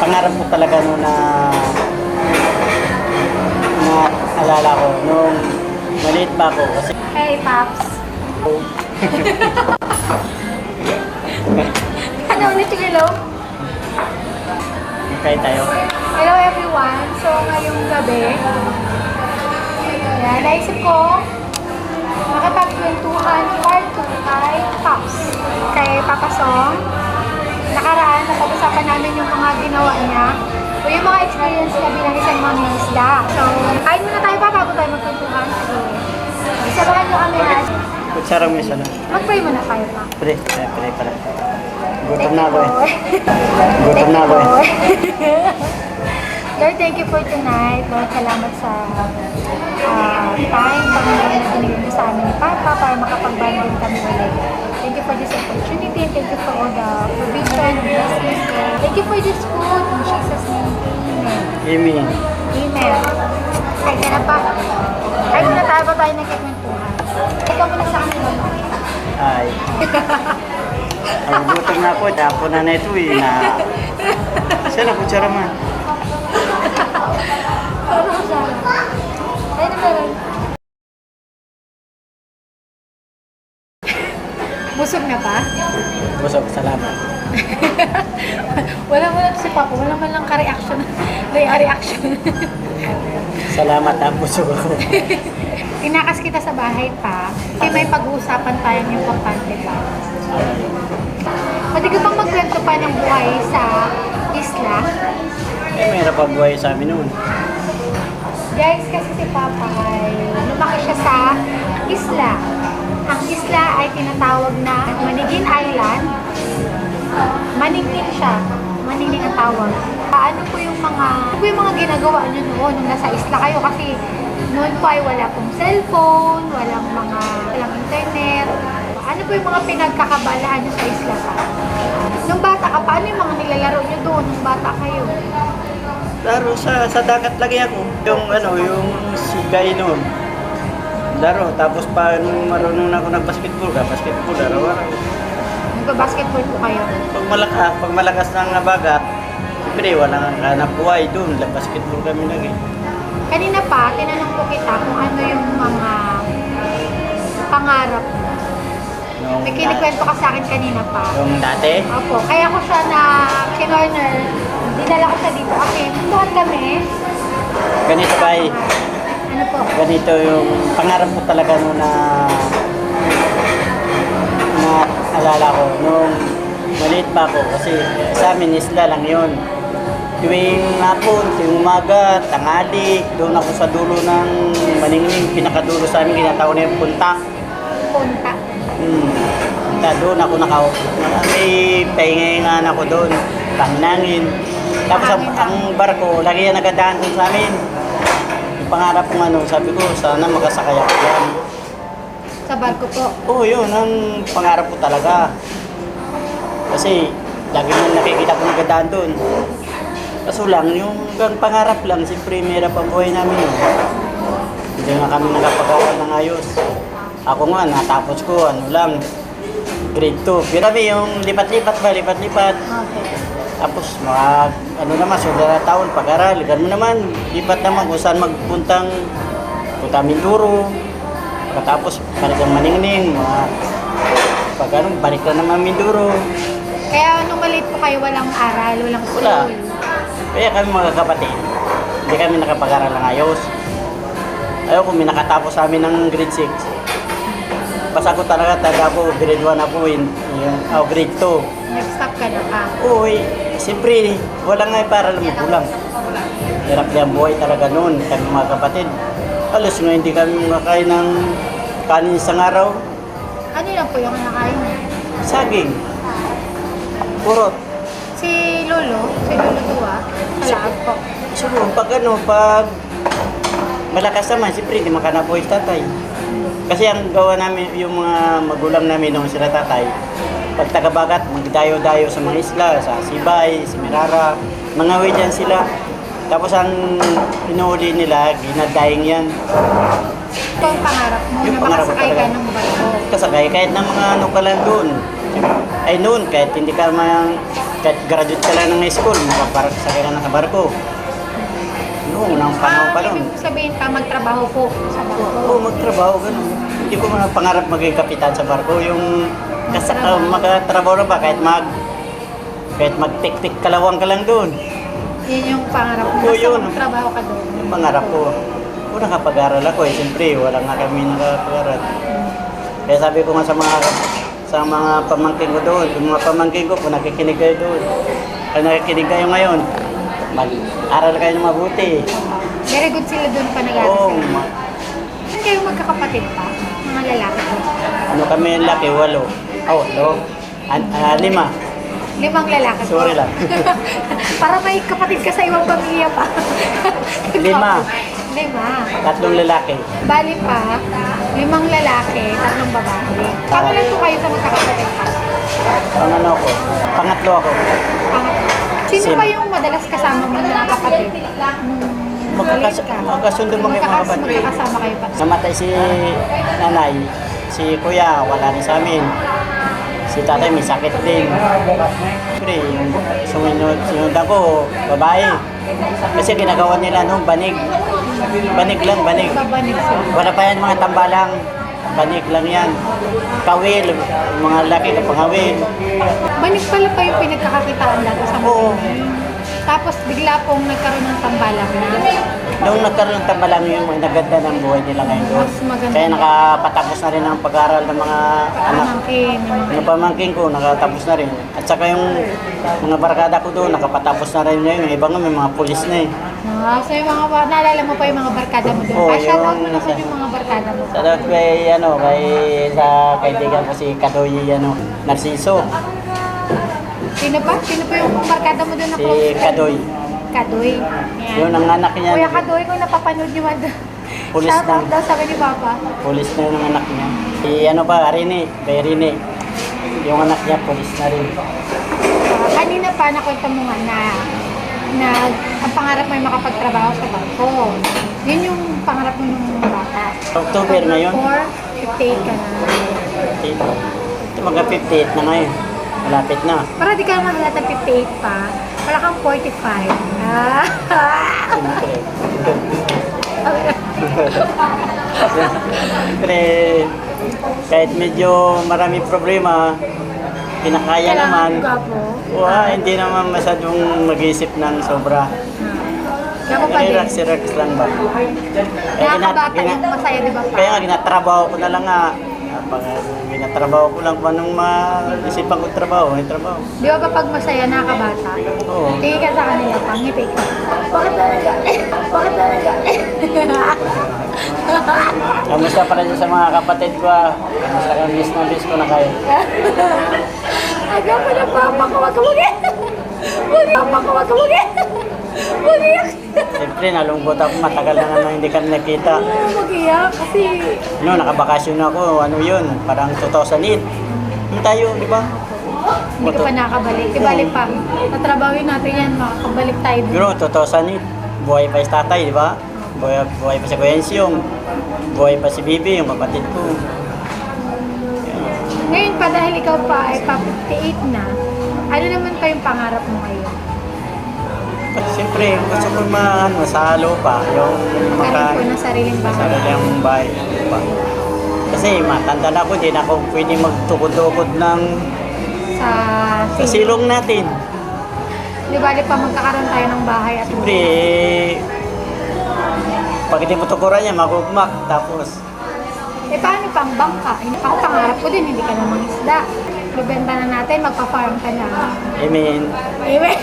Pangarap ko talaga no na na alala ko nung maliit pa ako kasi Hey, Paps. Ano ulit yung hello? kaya tayo. Hello everyone. So, ngayong gabi, yan, naisip ko, makapagkwentuhan part 2 kay Paps. Kay Papa Song. Napag-usapan namin yung mga ginawa niya o yung mga experience niya bilang isang mangingisda. So, kain muna tayo pa bago tayo magkwentuhan. Sige. Isabahan nyo kami ha. Kutsarang may sana. Mag-pray muna tayo pa. Pre, eh, pre pala. Gutom na ako eh. Gutom na ako eh. Lord, thank you for tonight. Lord, salamat sa ah, time, Na mo sa amin ni Papa para makapagbanding kami ulit. Thank you for this opportunity. Thank you for all the provision and blessings. Thank you for this food. In Jesus' name, Amen. Amen. Amen. Ay, ka na pa. Ay, muna tayo ba tayo nagkikwentuhan? Ikaw muna sa akin. Ay. Ay, gutom na ako. Tapo na na ito eh. Na... Sana kutsara man. Ano siya? Ay, na meron. Busog na pa? Busog, salamat. wala mo lang si Papa, wala man lang ka-reaction. reaction. Salamat ha, busog ako. Tinakas kita sa bahay pa. Kasi may pag-uusapan tayong importante pa. Pwede ka bang magkwento pa ng buhay sa isla? Eh, mahirap ang buhay sa amin noon. Guys, kasi si Papa ay lumaki siya sa isla. Ang isla ay tinatawag na Manigin Island. Maningning siya. Maningning ang tawag. Ano po yung mga ano po yung mga ginagawa niyo noon nung nasa isla kayo kasi noon po ay wala pong cellphone, walang mga walang internet. Ano po yung mga pinagkakabalaan niyo sa isla pa? Nung bata ka, paano yung mga nilalaro niyo doon nung bata kayo? Laro sa sa dagat lagi ako. Yung ano, yung sigay noon. Laro. Tapos pa nung marunong na ako nag-basketball ka, basketball, laro-laro. Nagpa-basketball po kayo. Pag malakas, pag malakas ng nabagat, siyempre walang hanap buhay doon. Basketball kami lagi. Kanina pa, tinanong ko kita kung ano yung mga pangarap mo. Nung, May kinikwento ka sa akin kanina pa. Yung dati, Opo, kaya ko siya na kinorner, dinala ko siya dito kasi doon kami. ganito ba eh, Ano po? ganito yung pangarap ko talaga no na na alala ko nung maliit pa ako kasi sa amin isla lang yon tuwing hapon, tuwing umaga, tangali, doon ako sa dulo ng maningning, pinakadulo sa amin, kinatawag na yung punta. Punta. Hmm. Punta, doon ako naka may pahingahingan ako doon, panginangin. Tapos ang, ang barko, lagi yan nagadaan doon sa amin. Pangarap kong ano, sabi ko, sana makasakay ako yan. Sa barko po. Oo, yun, ang pangarap ko talaga. Kasi, lagi nang nakikita ko nagadaan doon. Kaso lang, yung pangarap lang, siyempre mahirap ang buhay namin. Eh. Hindi nga kami nakapag-aral ng ayos. Ako nga, natapos ko, ano lang, grade 2. Grabe yung lipat-lipat ba, lipat-lipat. Okay. Tapos mag, ano naman, na taon, pag-aral, ganun naman, lipat naman kung saan magpuntang, punta Minduro, katapos balik ang maningning, mga, pag ano, balik na naman Minduro. Kaya nung maliit po kayo, walang aral, walang school. Wala. Kaya kami mga kapatid, hindi kami nakapag-aral ng ayos. Ayaw kung may nakatapos sa amin ng grade 6. Basta ko talaga, taga ako, grade 1 ako, yun, yung, oh, grade 2. Nag-stop ka na pa. Uy, siyempre, wala nga para lang magulang. Hirap din ang buhay talaga noon, kami mga kapatid. Alas nga hindi kami makakain ng kanin isang araw. Ano lang po yung nakain niya? Saging. Purot. Si Lolo, si Lolo Dua, sa laag po. Siguro, pag ano, pag malakas naman, siyempre hindi makanabuhay tatay. Kasi ang gawa namin, yung mga magulang namin nung sila tatay, pag tagabagat, magdayo-dayo sa mga isla, sa Sibay, sa Mirara, mga dyan sila. Tapos ang inuuli nila, ginadaing yan. Ito ang pangarap mo Yung na pangarap makasakay ka ng barko. Kasakay kahit ng mga ano ka lang doon. Ay noon, kahit hindi ka man, kahit graduate ka lang ng high school, makaparsakay ka na sa barko. Noong unang panahon Ah, pa noon. ibig sabihin ka magtrabaho po sa barko. Oo, magtrabaho, ganun. Hindi ko man pangarap maging kapitan sa barko. Yung kas uh, magtrabaho na ba, kahit mag kahit mag-tik-tik kalawang ka lang doon. Yun yung pangarap mo. Oo, yun. magtrabaho ka doon. Yung pangarap ko. Kung nakapag-aral ako eh, siyempre wala nga kami nakapag-aral. Kaya sabi ko nga sa mga sa mga pamangkin ko doon, yung mga pamangkin ko, kung nakikinig kayo doon, kung nakikinig kayo ngayon, mag-aral kayo ng mabuti. Very good sila doon pa nag-aaral Oo, sila. ma- Saan kayo magkakapatid pa? Mga lalaki ano kami laki, walo. Oh, walo. An- ah, lima. Limang lalaki po. Sorry lang. Para may kapatid ka sa ibang pamilya pa. Lima. Lima. Tatlong lalaki. Bali pa, limang lalaki, tatlong babae. Pangalan po kayo sa magkakapatid pa? Pang ano ako? Pangatlo ako. Sino pa yung madalas kasama mo na kapatid? Magkakas- magkasundo mo kayo, mga kapatid. Magkakasama kayo pa. Namatay si nanay, si kuya, wala rin sa amin. Si tatay may sakit din. Siyempre, yung sumunod, sinundan ko, babae. Kasi ginagawa nila nung banig. Banig lang, banig. Wala pa yan mga tambalang. Banig lang yan. Kawil, mga laki na pangawil. Banig pala pa yung pinagkakakitaan dati sa Oo. Tapos bigla pong nagkaroon ng tambalang na. Nung nagkaroon ng tambalang yung naganda ng buhay nila ngayon doon. Mas maganda. Kaya nakapatapos na rin ang pag-aaral ng mga anak. Pamangkin, yung pamangking ko, nakatapos na rin. At saka yung mga barkada ko doon, nakapatapos na rin ngayon. Yung iba nga may mga pulis na eh. Ah, so yung mga, naalala mo pa yung mga barkada mo doon? Oo, ah, shout out mo naman isa. yung mga barkada mo. Salamat kay, ano, kay sa kaibigan ko si Kadoy, ano, Narciso. Sino pa? Sino pa yung barkada mo doon na Si close friend? Kadoy. Kadoy. Yun ang anak niya. Kuya Kadoy, kung napapanood niyo man Pulis Shout out daw sabi ni Papa. Pulis na yun ang anak niya. Si ano pa, Rene, kay Rene. Yung anak niya, pulis na rin. Ah, kanina pa nakwento mo nga na na ang pangarap mo ay makapagtrabaho sa bangko. Yun yung pangarap mo nung bata. October na yun. 4, 58 ka na. Ito mga 58 na ngayon. Malapit na. Para di ka naman halata 58 pa, wala kang 45. Ah! Siyempre, kahit medyo maraming problema, kinakaya naman. Kailangan ka po. Wah, hindi naman masyadong mag-isip ng sobra. Kaya ko pa din. Relax-relax lang ba? Kaya Nakakabata gina- yung masaya, di ba pa? Kaya nga, ginatrabaho ko na lang nga. Pag ginatrabaho ko lang kung anong maisipan ko trabaho, may trabaho. Di ba kapag masaya nakakabata? Oo. Tingin ka sa kanila, pangiti ka. Bakit na? Bakit na nagalit? Kamusta pa rin sa mga kapatid ko ah? Kamusta ka miss na miss ko na kayo? Aga pa na papa ko, wag ka mag- Papa ko, wag ka mag- Mag-iyak. Siyempre, nalungkot ako. Matagal na naman hindi kami nakita. Mag-iyak kasi No, nakabakasyon ako. Ano yun? Parang 2008. Yung tayo, di ba? hindi ka pa nakabalik. Di balik pa. Tatrabawin natin yan, makakabalik tayo. Pero 2008, buhay pa si tatay, di ba? Buhay, buhay pa si Kuya Ensyong. Buhay pa si Bibi, yung kapatid ko. Ngayon pa, dahil ikaw pa ay pa 58 na, ano naman pa yung pangarap mo ngayon? Siyempre, gusto ko ma, ano, sa lupa, yung maka... Karoon ng sariling sa bahay. sariling bahay. lupa. Kasi matanda na ako, di na ako pwede magtukod-tukod ng Sa, sa silong natin. Di balik pa magkakaroon tayo ng bahay at Siyempre, pag hindi mo tukuran niya, magugmak. Tapos, Eh, paano pang bangka? Ako pangarap ko din, hindi ka namang isda. Ibenta na natin, magpa-farm ka na. I mean, Amen!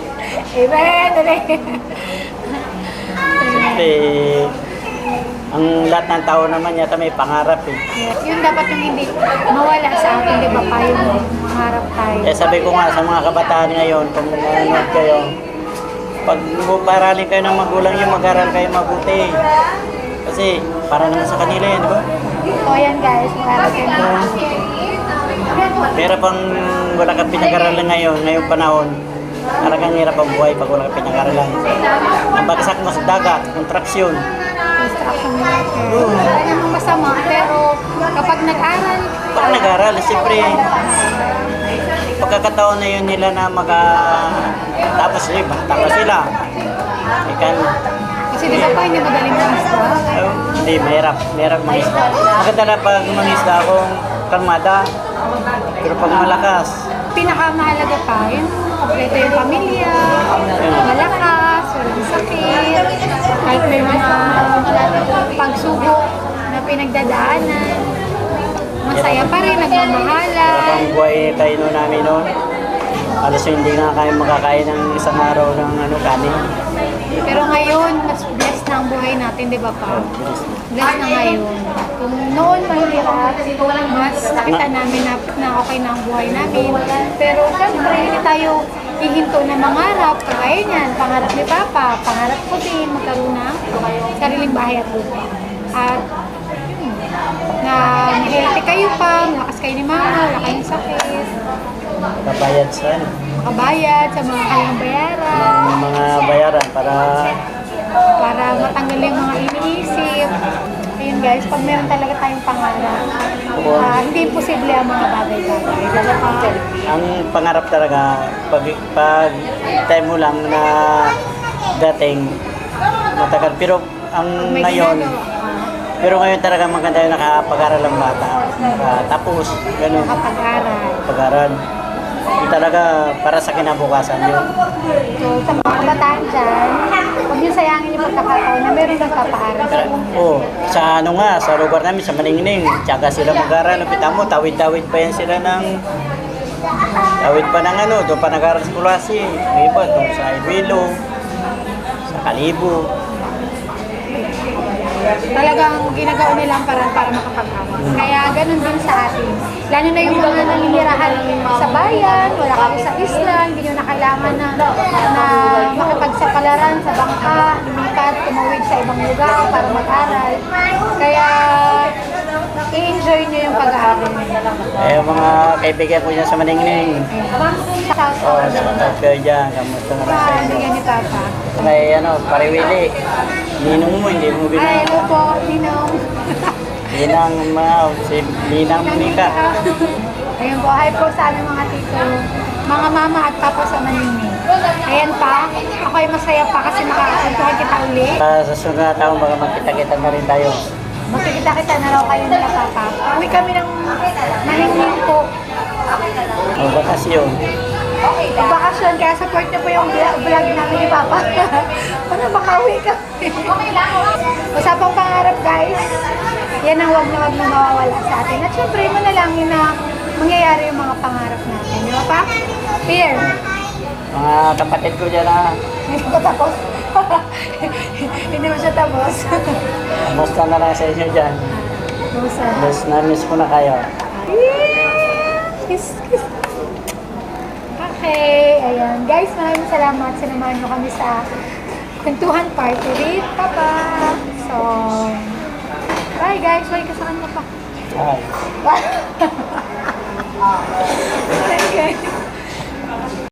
Amen! Dali! siyempre, ang lahat ng tao naman yata may pangarap eh. Yun dapat yung hindi mawala sa atin, di ba pa yung pangarap tayo. Kaya sabi ko nga sa mga kabataan ngayon, kung nanonood kayo, pag paralin kayo ng magulang yung mag-aral kayo mabuti. Kasi para naman sa kanila yan, di ba? So, ayan guys, marami kayo na. Pero pang wala kang pinag-aralan ngayon, ngayong panahon, talagang hirap ang buhay pag wala kang pinag-aralan. Ang bagsak mo sa dagat, kontraksyon. Instruction worker. Wala namang masama, pero kapag nag-aral, Pag nag-aral, siyempre, pagkakataon na yun nila na maka... Tapos eh, bata pa sila. Ikan, Kasi di ba pa hindi madaling mangisda? oh, hindi, mahirap. Mahirap mangisda. Maganda na pag mangisda akong kalmada. Pero pag malakas, Pinakamahalaga pa, yun, kompleto yung pamilya, malakas, walang sakit, kahit may mga pagsubok na pinagdadaanan, masaya pa rin, nagmamahalan. Habang buhay tayo namin noon, alas hindi nga kayo makakain ng isang araw ng ano, kanin. Pero ngayon, mas blessed na ang buhay natin, di ba pa? Blessed na ngayon. Kung noon mahirap, mas nakita namin na, na okay na ang buhay namin. Pero syempre, hindi tayo hihinto na mangarap. Kagaya niyan, pangarap ni Papa, pangarap ko din magkaroon ng sariling bahay at lupa. At yun, na healthy kayo pa, malakas kayo ni Mama, wala kayong sakit, Kabayad sa ano, makabayad sa mga kayang bayaran. ng mga bayaran para para matanggal yung mga iniisip. Ayun guys, pag meron talaga tayong pangarap, ah, hindi imposible ang mga bagay-bagay. Lalo pa, ang pangarap talaga pag pag time mo lang na dating matagal. Pero ang may ngayon ginagawa pero ngayon talaga maganda yung nakapag-aral ang bata. Ah, tapos ganun. Makapag-aral. pag-aral talaga para sa kinabukasan yun. So, sa mga kabataan dyan, huwag niyo sayangin yung pagkakataon na meron kang papaaral sa oh sa ano nga sa lugar namin sa Maningning tsaka sila mag-aral napita mo tawid-tawid pa yan sila ng tawid pa ng ano doon pa nag-aral sa Kulasi may iba doon sa Iwilo sa Kalibo Talagang ginagawa nila ang parang para makapag-aral. Kaya ganun din sa atin. Lalo na yung mga naninirahan sa bayan, wala kayo sa isla, hindi nyo na kailangan na, na makipagsapalaran sa bangka, lumipat, tumawid sa ibang lugar para mag-aral. Kaya i-enjoy nyo yung pag-aaral nyo. eh mga kaibigan ko dyan sa Maningning Shout oh shout out kayo dyan kamusta naman sa sa inyo bigyan ni Papa. may ano pariwili ninong mo hindi mo Ay, binang hello po, Ninong. ninang mga si ninang Monica Ayun po, hi po sa aming mga tito, mga mama at papa sa Manini. Ayan pa, ako ay masaya pa kasi nakakakuntuhan kita uli. Ah, sa sunod na taon baka magkita-kita na rin tayo Makikita-kita na raw kayo nila papa. Uwi kami ng maningning po. o bakasyon Bakasyon, kaya support niyo po yung vlog namin ni Papa. Ano, makauwi kami. Usapang pangarap guys, yan ang wag na wag na mawawala sa atin. At syempre, manalangin na mangyayari yung mga pangarap natin. Di ba pa? Here. mga kapatid ko dyan ah Hindi ko tapos. Hindi mo siya tapos. kamusta na lang sa inyo dyan Musa. miss na miss ko na kayo Kiss, kiss. Okay, ayan. Guys, maraming salamat. Sinamahan nyo kami sa kwentuhan party with Papa. So, bye guys. Bye ka sa kanya pa. Ay. Bye guys.